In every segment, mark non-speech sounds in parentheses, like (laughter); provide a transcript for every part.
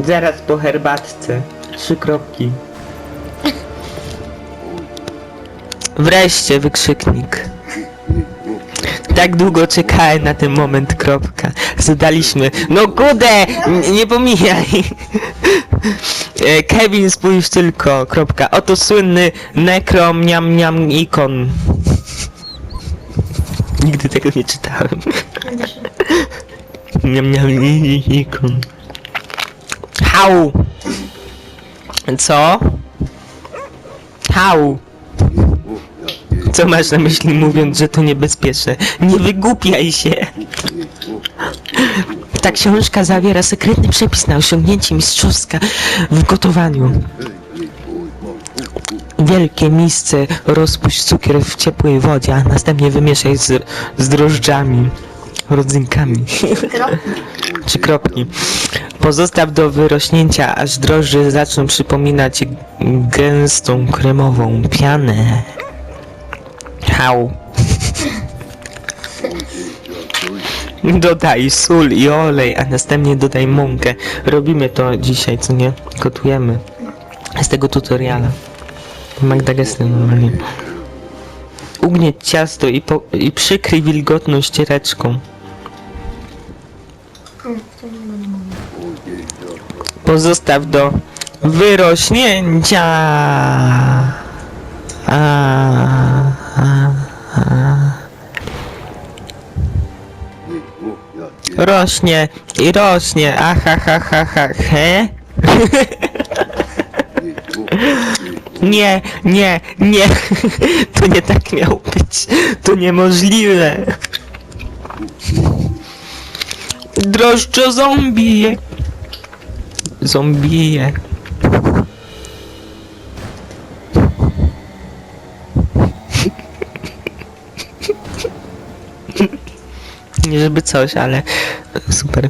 Zaraz po herbatce. Trzy kropki. Wreszcie wykrzyknik. Tak długo czekałem na ten moment, kropka. Zadaliśmy. No kudę! n- Nie pomijaj! E, Kevin, spójrz tylko, kropka. Oto słynny nekrom niam niam ikon. Nigdy tego nie czytałem. Niam niam i- i- ikon. Hał! Co? Hał! Co masz na myśli mówiąc, że to niebezpieczne? Nie wygłupiaj się! Ta książka zawiera sekretny przepis na osiągnięcie mistrzowska w gotowaniu. Wielkie miejsce rozpuść cukier w ciepłej wodzie, a następnie wymieszaj z, z drożdżami, rodzynkami czy kropki. Pozostaw do wyrośnięcia, aż drożdże zaczną przypominać gęstą kremową pianę. Hał. (laughs) Dodaj sól i olej, a następnie dodaj mąkę. Robimy to dzisiaj, co nie? Gotujemy. Z tego tutoriala. Magda Gessler normalnie. Ugnieć ciasto i, po, i przykryj wilgotną ściereczką. Pozostaw do wyrośnięcia. A, a, a. Rośnie i rośnie. Aha, ha, ha, ha, he. (laughs) Nie, nie, nie. (laughs) To nie tak miało być. To niemożliwe. Drożdżo zombie. Zombie. Nie żeby coś, ale super.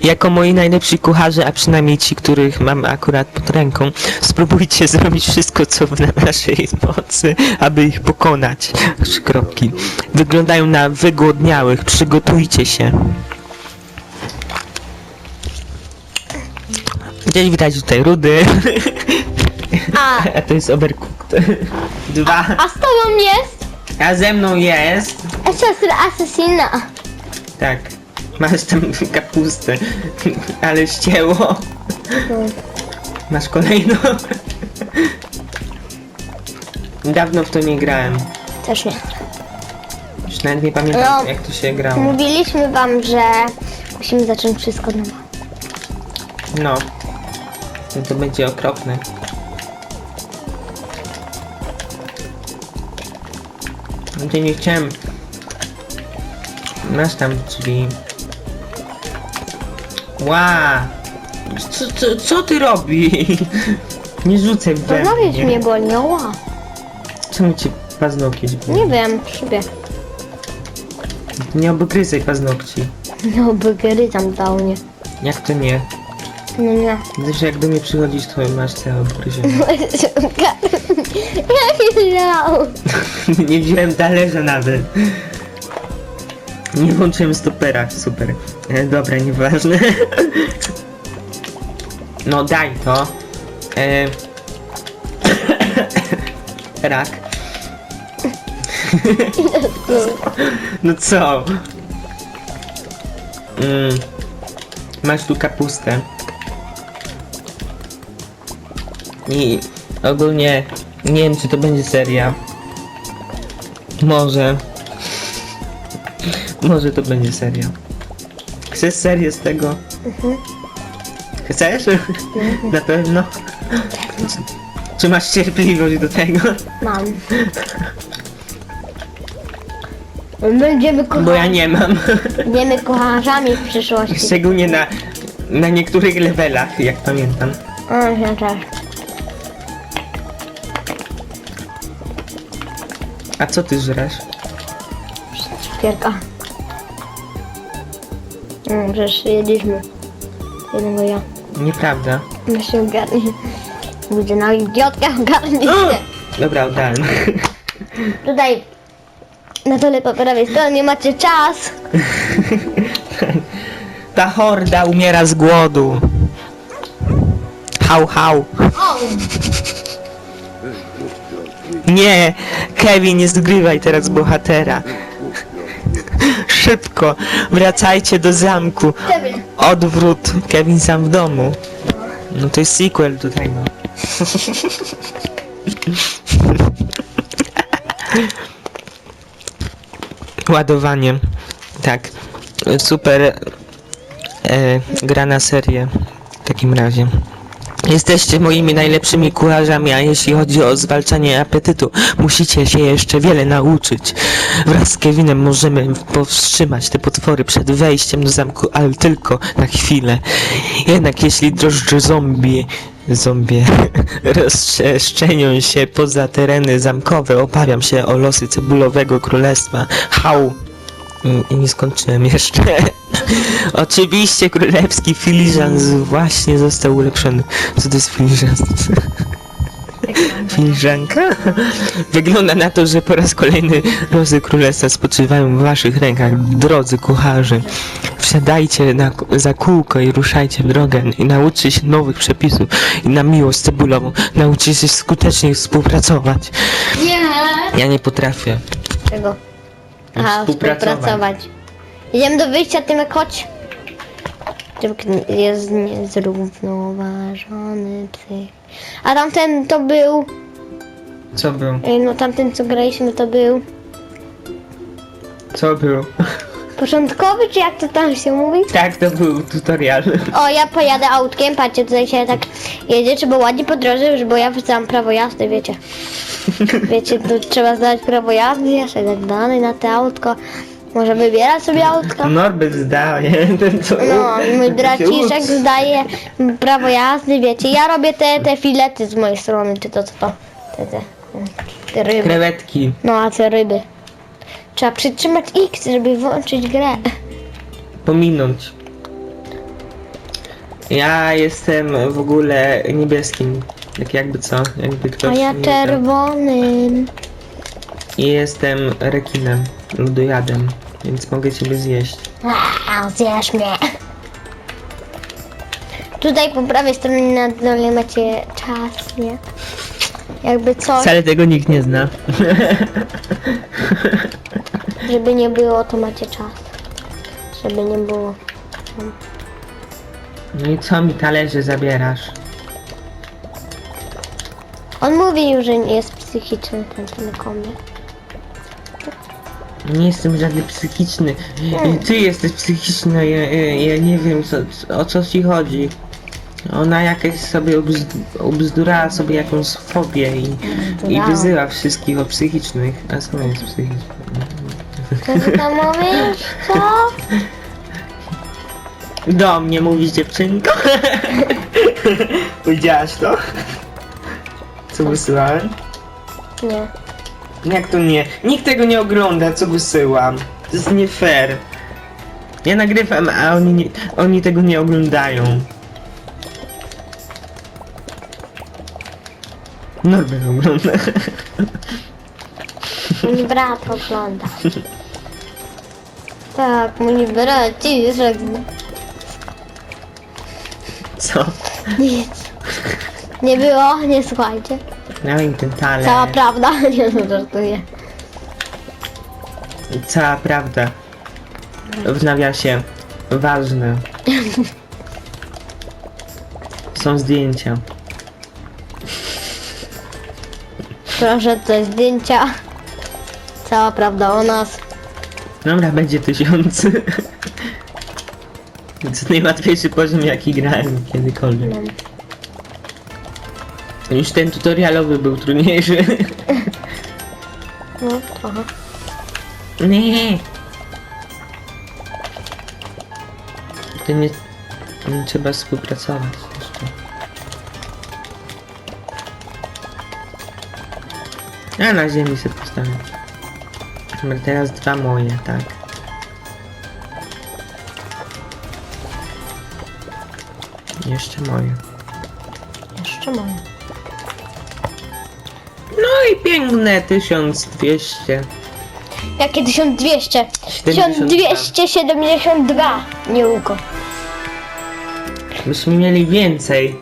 Jako moi najlepsi kucharze, a przynajmniej ci, których mam akurat pod ręką, spróbujcie (laughs) zrobić wszystko, co w naszej mocy, aby ich pokonać. Kropki. Wyglądają na wygłodniałych. Przygotujcie się. Gdzieś widać tutaj rudy. A, (laughs) A to jest overcooked. Dwa. a z tobą jest A ze mną jest. siostra asesina. Tak. Masz tam kapustę. Ale ścięło. Masz kolejną. Dawno w to nie grałem. Też nie. Już nawet nie pamiętam No. jak to się grało. Mówiliśmy wam, że musimy zacząć wszystko od nowa. No. No to będzie okropne. Gdzie nie chciałem. Masz tam drzwi. Ła! Co, co, co ty robi? (laughs) Nie rzucaj we Paznokieć mnie. boli, ła. Czemu ci paznokieć boli? Nie wiem, szybie. Nie obgryzaj paznokci. No, burgery tam dał nie. Jak to nie? No nie. Gdyż jak do mnie przychodzisz, to masz całe obgryzione. Jaki dał? nie wziąłem talerza nawet. Nie włączyłem stopera, super. E, dobra, nieważne. (laughs) no daj to. E... (coughs) Rak. (laughs) no co? Mm. Masz tu kapustę. I ogólnie nie wiem czy to będzie seria. Może. Może to będzie seria. Chcesz serię z tego? Chcesz? Na pewno? Czy, masz cierpliwość do tego? Mam. Będziemy, Bo ja nie mam. będziemy kucharzami w przyszłości. Szczególnie na, na niektórych levelach, jak pamiętam. O, ja też. A co ty żrasz? Pierka. No, przecież jedliśmy. Jednego ja. Nieprawda. No się ogarnij. Ludzie na idiotkę ogarnij się. Dobra, oddałem. Tutaj na dole po prawej stronie macie czas. Ta horda umiera z głodu. Hał, hał. O! Nie, Kevin, nie zgrywaj teraz bohatera. Szybko, wracajcie do zamku. Kevin. Odwrót, Kevin sam w domu. No to jest sequel tutaj, no. Ładowanie. Tak. Super e, gra na serię. W takim razie. Jesteście moimi najlepszymi kucharzami, a jeśli chodzi o zwalczanie apetytu, musicie się jeszcze wiele nauczyć. Wraz z Kevinem możemy powstrzymać te potwory przed wejściem do zamku, ale tylko na chwilę. Jednak jeśli drożdże zombie, zombie (laughs) rozczeszczenią się poza tereny zamkowe, obawiam się o losy cebulowego królestwa. Hał! I- nie skończyłem jeszcze. (laughs) Oczywiście królewski filiżan właśnie został ulepszony. Co to jest filiżan? Filiżanka? Wygląda na to, że po raz kolejny losy królestwa spoczywają w waszych rękach, drodzy kucharze. Wsiadajcie na, za kółko i ruszajcie w drogę i nauczcie się nowych przepisów i na miłość cebulową nauczcie się skutecznie współpracować. Nie! Ja nie potrafię. Czego? Aha, Współpracować. współpracować. Idziemy do wyjścia, Tymek, chodź. Tymek jest niezrównoważony psych. A tamten to był... Co był? Ej, No tamten, co graliśmy, to był... Co był? Początkowy, czy jak to tam się mówi? Tak, to był tutorial. O, ja pojadę autkiem, patrzcie, tutaj się tak jedzie, trzeba ładnie po drodze, bo ja wrzucam prawo jazdy, wiecie. (laughs) Wiecie, tu trzeba zdać prawo jazdy, jeszcze tak dalej na te autko. Może wybierać sobie autko. Norbert zdaje, (laughs) ten co... No, mój (laughs) braciszek zdaje prawo jazdy, wiecie. Ja robię te, te filety z mojej strony, czy to co to? Te, te, te ryby. Krewetki. No, a te ryby. Trzeba przytrzymać X, żeby włączyć grę. Pominąć. Ja jestem w ogóle niebieskim. Tak jakby co? Jakby ktoś... A ja nie czerwonym. I jestem rekinem. Ludojadem. Więc mogę ciebie zjeść. Wow, zjesz mnie. Tutaj po prawej stronie na dole macie czas, nie? Jakby coś, Wcale tego nikt nie zna. żeby nie było, to macie czas. Żeby nie było. No i co mi talerze zabierasz? On mówił, że nie jest psychiczny ten telekomie. Nie jestem żadny psychiczny. Ty jesteś psychiczny, ja, ja, ja nie wiem co, o co ci chodzi. Ona jakaś sobie obzd obzdurała sobie jakąś fobię i, i wyzywa wszystkich o psychicznych. A skąd jest psychiczny? Co ty tam mówisz? Co? Do mnie mówisz dziewczynko? Widziałaś to? Co wysyłałem? Nie. Jak to nie? Nikt tego nie ogląda, co wysyłam. To jest nie fair. Ja nagrywam, a oni, nie, oni tego nie oglądają. Norbert ogląda. Mój brat ogląda. Tak, mój braciszek. Co? Nic. Nie było? Nie słuchajcie. I ten talerz. Cała prawda? (laughs) Nie no, żartuję. Cała prawda. W nawiasie. Ważne. (laughs) Są zdjęcia. Proszę te zdjęcia. Cała prawda o nas. Dobra, będzie tysiąc. (laughs) To najłatwiejszy poziom jaki grałem kiedykolwiek. No, Już ten tutorialowy był trudniejszy. (laughs) no trochę. Nie. To nie... nie trzeba współpracować A na ziemi sobie postawię. Teraz dwa moje, tak. Jeszcze moje. Jeszcze mam. No i piękne 1200. Jakie 1200? 72. 1272. Nie uko. Byśmy mieli więcej.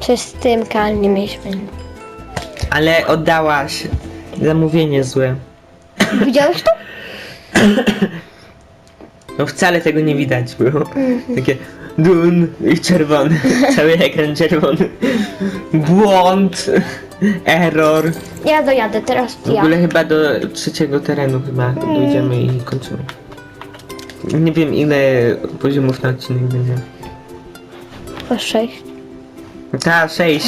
Czy z tym kalnie mieliśmy? Ale oddałaś zamówienie złe. Widziałeś to? No wcale tego nie widać było. Takie dun i czerwony. (laughs) Cały ekran czerwony. Błąd. Error. Ja dojadę, teraz W ja. ogóle chyba do trzeciego terenu chyba dojdziemy i kończymy. Nie wiem ile poziomów na odcinek będzie. Po sześć. Ta, sześć.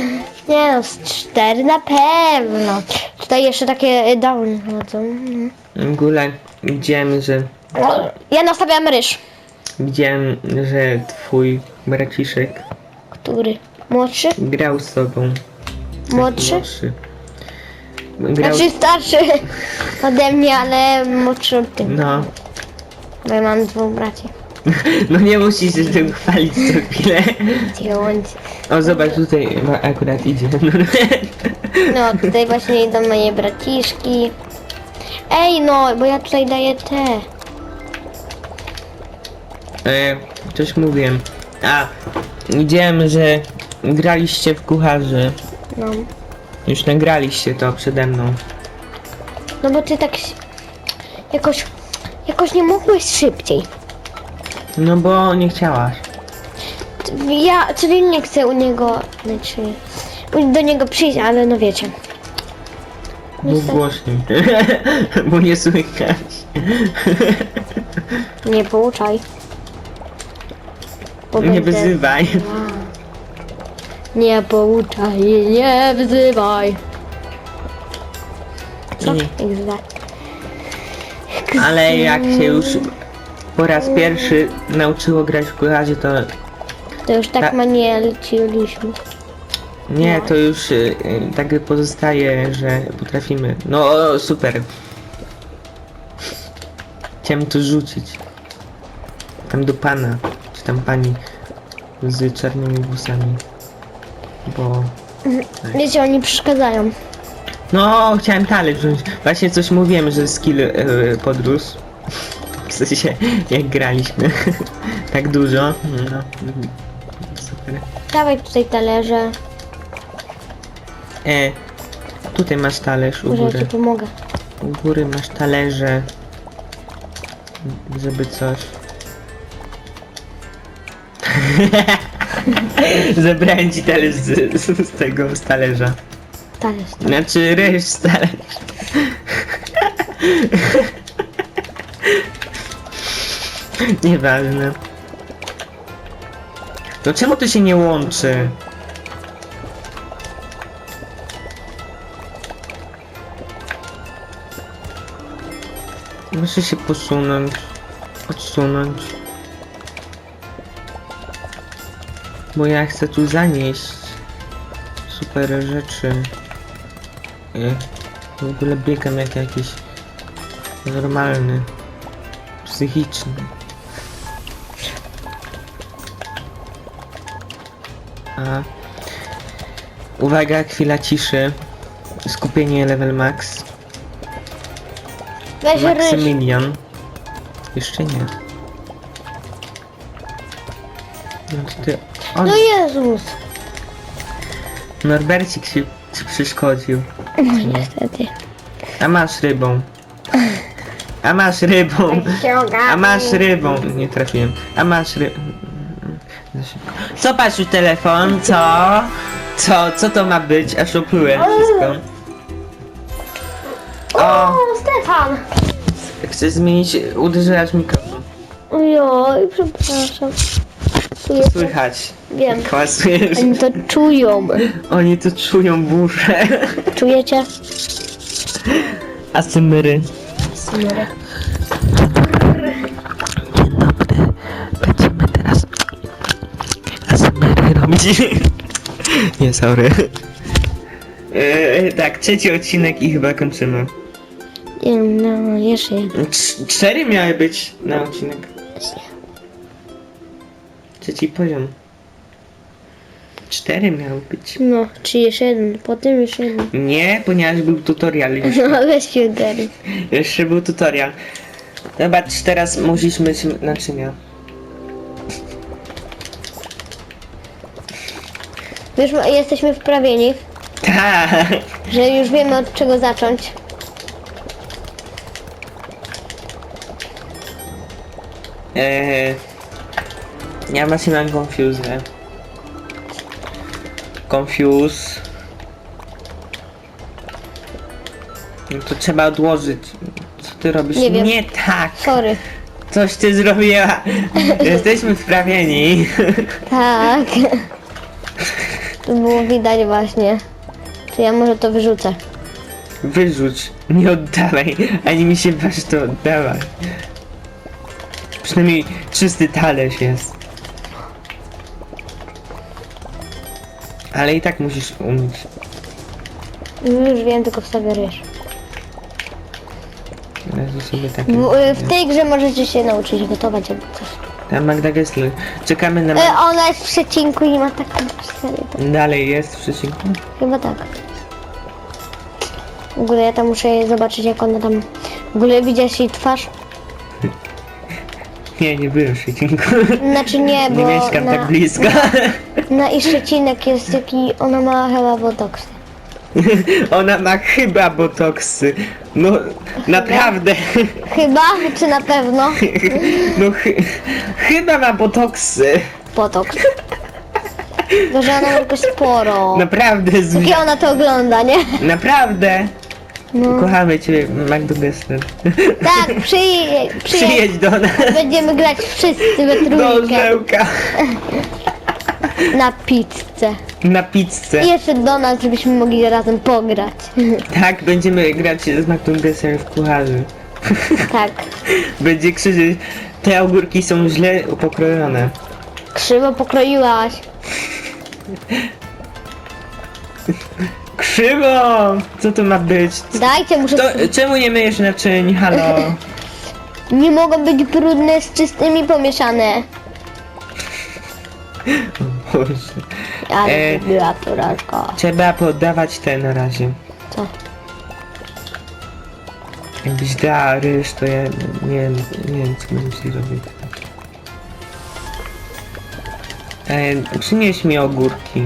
(laughs) Nie no, z cztery na pewno. Tutaj jeszcze takie y, down chodzą. no. W ogóle widziałem, że Ja nastawiam ryż. widziałem, że twój braciszek Który? Młodszy? grał z tobą. Młodszy? Młodszy. Grał... Znaczy starszy (laughs) ode mnie, ale młodszy od tym. No. Bo ja mam dwóch braci. (laughs) No nie musisz się tym chwalić co chwilę. O zobacz tutaj ma- akurat idzie. (laughs) No, tutaj właśnie idą moje braciszki. Ej, no, bo ja tutaj daję te. E, coś mówiłem. A, widziałem, że graliście w kucharzy. No. Już nagraliście to przede mną. No bo ty tak się- jakoś, jakoś nie mogłeś szybciej. No bo nie chciałaś. Ja, czyli nie chcę u niego, znaczy, do niego przyjść, ale no wiecie. Mów głośniej. (laughs) bo nie słychać. (laughs) Nie pouczaj. Bo nie będę- wyzywaj. Nie pouczaj, nie wzywaj. Co? Nie. XD. Ale jak się już po raz pierwszy nauczyło grać w kucharzy, to To już tak Ta- ma nie leciliśmy. nie, to już y, y, tak pozostaje, że potrafimy. No o, super. Chciałem to rzucić. Tam do pana, czy tam pani z czarnymi włosami. Bo... Wiecie, oni przeszkadzają. No, chciałem talerz wziąć. Właśnie coś mówiłem, że skill yy, podrósł. Sensie, jak graliśmy. (laughs) tak dużo. No. Super. Dawaj tutaj talerze, E, tutaj masz talerz u może ja góry. ci pomogę. U góry masz talerze. Żeby coś. (laughs) Zebrałem ci talerz z, z, z tego, z talerza. Talerz. Znaczy ryż z talerza. (laughs) (laughs) Nieważne. To czemu to się nie łączy? Muszę się posunąć, odsunąć. Bo ja chcę tu zanieść super rzeczy. E, W ogóle biegam jak jakiś normalny, psychiczny. A uwaga, chwila ciszy. Skupienie level max. Weź ryż. Maksymilian. Jeszcze nie. No to ty... O, No Jezus. Norbercik się ci przeszkodził. Niestety. A masz rybą. A masz rybą. A masz rybą. Nie trafiłem. A masz ry... Co patrzysz telefon? Co? Co? Co to ma być? Aż oplułem wszystko. O, O! Stefan. Chcę zmienić... Uderzyłaś mikrofon. Ojoj, przepraszam. Słychać. Wiem. Kwasujesz. Oni to czują. Oni to czują burzę. Czujecie? Asymyry. Smurę. Nie, sorry. Eee, tak, trzeci odcinek i chyba kończymy. No, jeszcze jeden. Cz- cztery miały być na odcinek. Trzeci poziom. Cztery miały być. No, czy jeszcze jeden, potem jeszcze jeden. Nie, ponieważ był tutorial (laughs) już. No, weź się ogarnij. Jeszcze był tutorial. Zobacz, teraz musisz myć naczynia. Już jesteśmy wprawieni, Tak. że już wiemy od czego zacząć. Eee, ja właśnie mam confuse. Confuse. No to trzeba odłożyć. Co ty robisz? Nie wiem. Nie tak! Sorry. Coś ty zrobiła! (laughs) Jesteśmy wprawieni. Tak. To było widać właśnie. To ja może to wyrzucę. Wyrzuć. Nie oddawaj. Ani mi się waż to oddawać. Przynajmniej czysty talerz jest. Ale i tak musisz umyć. Już wiem, tylko wstawię ryż. Razu sobie takie... W, w tej grze możecie się nauczyć gotować albo coś. Tam Magda Gessler. Czekamy na... E, ona jest w przecinku i ma taką serię. Dalej jest w przecinku? Chyba tak. W ogóle ja tam muszę zobaczyć jak ona tam... W ogóle widziałeś jej twarz? (laughs) Nie, nie byłem w przecinku. (laughs) Znaczy nie, bo Nie mieszkam na, tak blisko. (laughs) na i Szczecinek jest taki... Ona ma chyba botoks. (laughs) Ona ma chyba botoksy. No, naprawdę. Chyba? Czy na pewno? (laughs) No, chy... chyba ma botoksy. Botoks. To, że ona ma tylko sporo. Naprawdę, Jakie Zuzia. ona to ogląda, nie? Naprawdę. No. Kochamy cię, Magdo Gessler. Tak, przyjedź, przyjedź. Przyjedź do nas. Będziemy grać wszyscy we Do trójkę Żełka. Na pizzę. Na pizzę. I jeszcze do nas, żebyśmy mogli razem pograć. (laughs) Tak, będziemy grać z Magdą Gessler w kucharzy. (laughs) Tak. Będzie krzyczeć, te ogórki są źle pokrojone. Krzywo pokroiłaś. (laughs) Krzywo! Co to ma być? Dajcie, muszę... To, czemu nie myjesz naczyń? Halo? Nie mogą być brudne z czystymi pomieszane. Boże. Ale E. to była porażka. Trzeba podawać te na razie. Co? Jakbyś dała ryż, to ja nie wiem, nie wiem co bym ci robił. E, przynieś mi ogórki.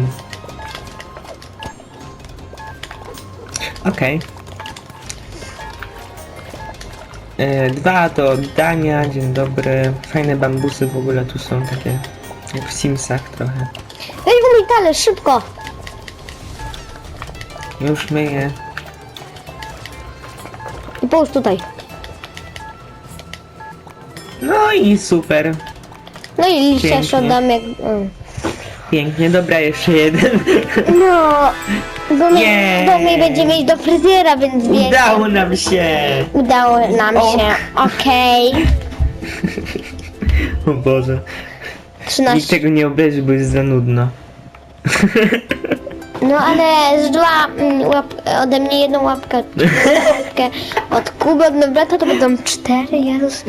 Okej. E, Dwa do oddania, dzień dobry. Fajne bambusy w ogóle tu są takie, jak w Simsach trochę. Weź mój talerz, szybko. Już myję. I połóż tutaj. No i super. No i liście jeszcze oddam jak... mm. Pięknie, dobra, jeszcze jeden. No, bo my, Jej. bo my będziemy iść do fryzjera, więc wiecie. Udało nam się! Udało nam Och. się. Okej. O Boże. Nikt 13. tego nie obejrzy, bo jest za nudno. (laughs) No ale z dwa mm, łap, ode mnie jedną łapkę, łapkę (laughs) od Kuby, od brata to będą cztery, Jezus.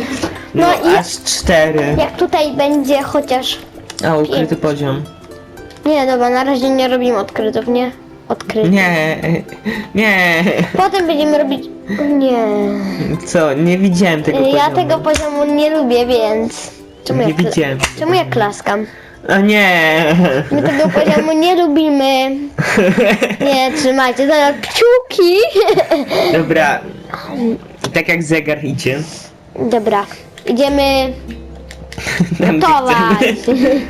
No, No i aż cztery. jak tutaj będzie chociaż... A, ukryty poziom. Nie, dobra, na razie nie robimy odkrytów, nie? Odkrytów. Nie, (laughs) nie. Potem będziemy robić... Nie. Co, nie widziałem tego poziomu. Ja tego poziomu nie lubię, więc... Czemu Nie ja, kla- widziałem. Czemu ja klaskam? A nie. My tego poziomu nie lubimy. (laughs) Nie, trzymajcie, zaraz kciuki. Dobra. Tak jak zegar idzie. Dobra, idziemy Tam, gdzie gotować. chcemy.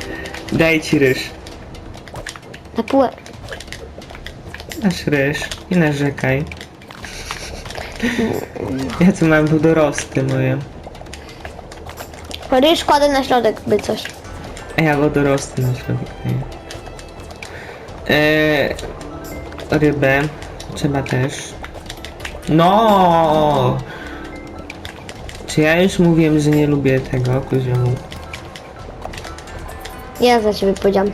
Daj ci ryż. Na pół... Masz ryż. Nie narzekaj. Ja tu mam wodorosty moje. Ryż kładę na środek, by coś. A ja wodorosty na środek daję. Eee, rybę trzeba też. No! Czy ja już mówiłem, że nie lubię tego poziomu? Ja za ciebie powiedziałam.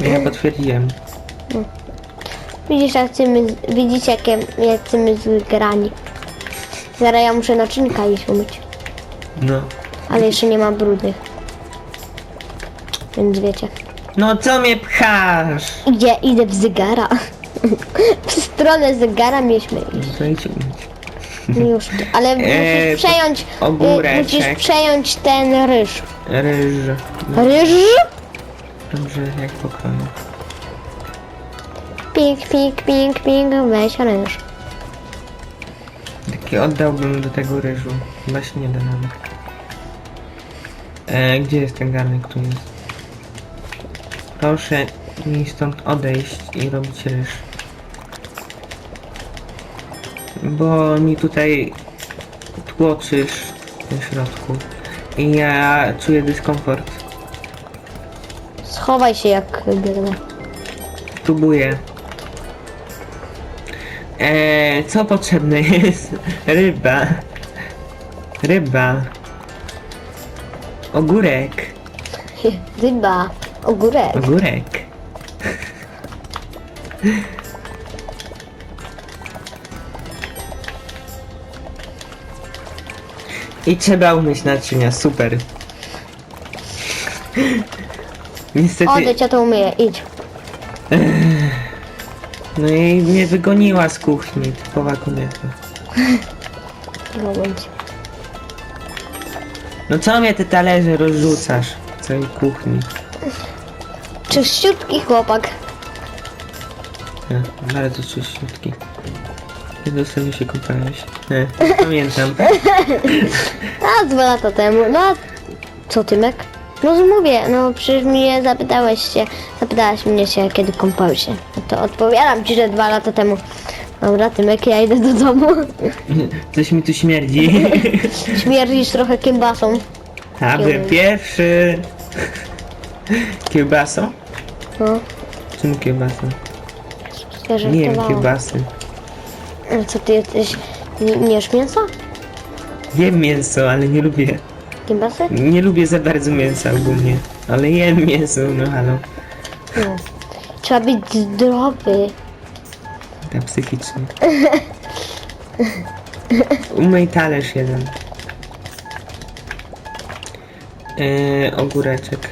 Ja potwierdziłem. (laughs) Widzisz, jak my, widzicie, jakie jacy my zgrani. Zaraz ja muszę naczynka iść umyć. No. Ale jeszcze nie ma brudnych. Więc wiecie. No co mnie pchasz? Idzie, idę w zegara. (laughs) w stronę zegara mieliśmy iść. Idź umyć. Już, ale Eee, (laughs) musisz przejąć, y, ogóreczek. musisz przejąć ten ryż. Ryż. Ryż? Dobrze, jak pokroję. Pik, pik, pik, pik, weź ryż. Taki oddałbym do tego ryżu. Chyba się nie da nawet. E, gdzie jest ten garnek? Tu jest. Proszę mi stąd odejść i robić ryż. Bo mi tutaj tłoczysz w środku. I ja czuję dyskomfort. Schowaj się jak biegnę. Próbuję. Eee, co potrzebne jest? Ryba. Ryba. Ogórek. Ryba, ogórek. Ogórek. I trzeba umyć naczynia, super. Niestety, Odejdź, ja to umyję, idź. (laughs) no i mnie wygoniła z kuchni, typowa kobieta. No co mnie te talerze rozrzucasz w całej kuchni? Czyściutki chłopak. Ja, bardzo czyściutki. Kiedy ostatnio się kąpałeś? Nie, pamiętam. (laughs) A, dwa lata temu. No, a co Tymek? No mówię, no przecież mnie zapytałeś się, zapytałaś mnie się, kiedy kąpał się. No to odpowiadam ci, że dwa lata temu. Dobra, Tymek, ja idę do domu. (laughs) Coś mi tu śmierdzi. (laughs) Śmierdzisz trochę kiełbasą. A byłem pierwszy. Kiełbasą? No, Czym kiełbasą? ja Nie wiem, kiełbasy. A Co ty jesteś? Nie, nie jesz mięsa? Jem mięso, ale nie lubię. Nie lubię za bardzo mięsa ogólnie. Ale jem mięso, no halo. No. Trzeba być zdrowy. Tak psychicznie. Umyj talerz jeden. Yy, ogóreczek.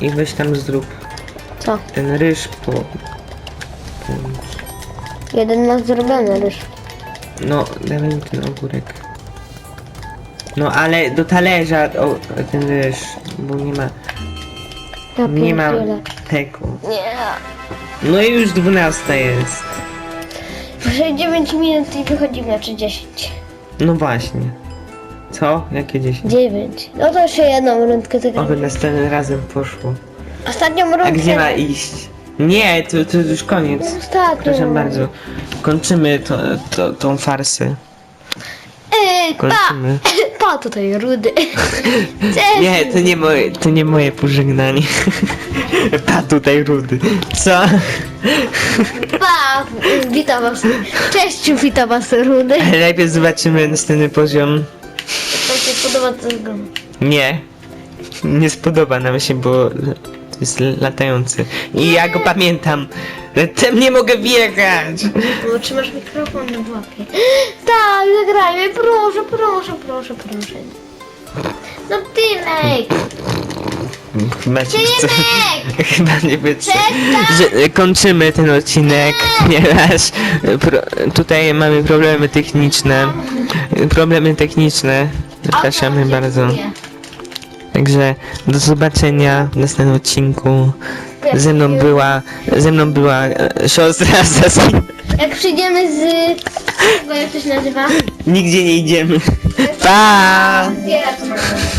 I weź tam zrób Co? ten ryż po... po Jeden ma zrobiony już. no, dawaj mi ten ogórek. No, ale do talerza o, ten ryż, bo nie ma... Ja Nie ma pierdzielę. tego. Nie. No i już 12 jest. Jeszcze 9 minut i wychodzimy, czy 10? No właśnie. Co? Jakie 10? 9. No to jeszcze jedną rundkę Oby zagramy. następnym razem poszło. Ostatnią A rundkę. gdzie ma iść? Nie, to, to już koniec. Ostatnią. Proszę bardzo. Kończymy to, to, tą farsę. Yy, pa! Kończymy. (laughs) Pa tutaj rudy. (laughs) Cześć. Nie, to nie moje, to nie moje pożegnanie. (laughs) Pa tutaj rudy. Co? Pa! Witam was. Cześć, witam was rudy. Najpierw zobaczymy następny poziom. To się podoba to. Nie. Nie spodoba nam się, bo jest latający. I ja go pamiętam. Tym nie mogę biegać. Bo trzymasz mikrofon na łapie. (gasps) Tak, zagrajmy. Proszę, proszę, proszę, proszę. No Tymek! Chyba chce... Tymek! (laughs) Chyba nie. Przestań! że e, kończymy ten odcinek, ponieważ e, pro, tutaj mamy problemy techniczne. Problemy techniczne. Przepraszamy bardzo. Także do zobaczenia w następnym odcinku. Ze mną była, ze mną była e, siostra (laughs) Saski. Jak przyjdziemy z... Bo jak to się nazywa? Nigdzie nie idziemy. (laughs) Pa!